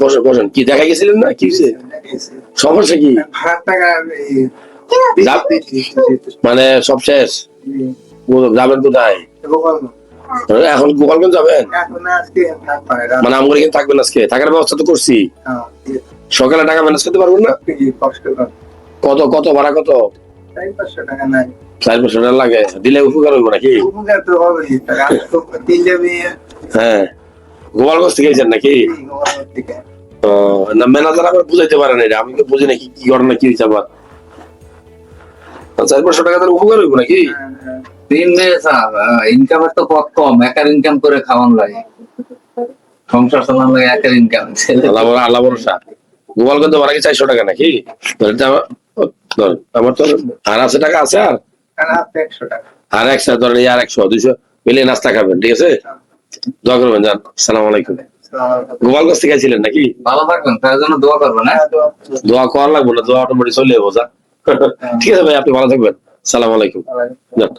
বসেন বসেন। কি দেখা গেছিলেন না? কি? সমস্যা কি? মানে সব শেষ? যাবেন কোথায়? এখন গোপালগঞ্জ যাবেন? মানে আমার এখানে থাকবেন আজকে? থাকার ব্যবস্থা তো করছি। হ্যাঁ, সকালে টাকা ম্যানেজ করতে পারবেন না? কত কত ভাড়া কত? চার পাঁচশো টাকা লাগে। দিলে উপকার হইব নাকি? হ্যাঁ। গোপালগঞ্জ থেকে গেছেন নাকি? না ম্যানেজার আবার বুঝাইতে এটা আমি তো বুঝি নাকি কি ঘটনা কি হয়েছে আবার। চার পাঁচশো টাকা তাহলে উপকার হইব নাকি। তিন মেয়ে ইনকামের তো পথ কম একার ইনকাম করে খাওয়ান লাগে। সংসার চালান লাগে একার ইনকাম আল্লাহ আল্লাহ ভরসা গোপালগঞ্জ ভাড়া কি চারশো টাকা নাকি? আমার তো আর আছে টাকা আছে আর? আর একশো টাকা। আর একশো ধরেন আর একশো দুইশো মিলিয়ে নাস্তা খাবেন ঠিক আছে? দোয়া করবেন যান। সালাম আলাইকুম। গোপালগঞ্জ থেকে ছিলেন নাকি? ভালো থাকবেন তার জন্য দোয়া করবেন হ্যাঁ? দোয়া করার লাগবে না দোয়া অটোমেটিক চলে যাব যা। ঠিক আছে ভাই আপনি ভালো থাকবেন। সালাম আলাইকুম। যান।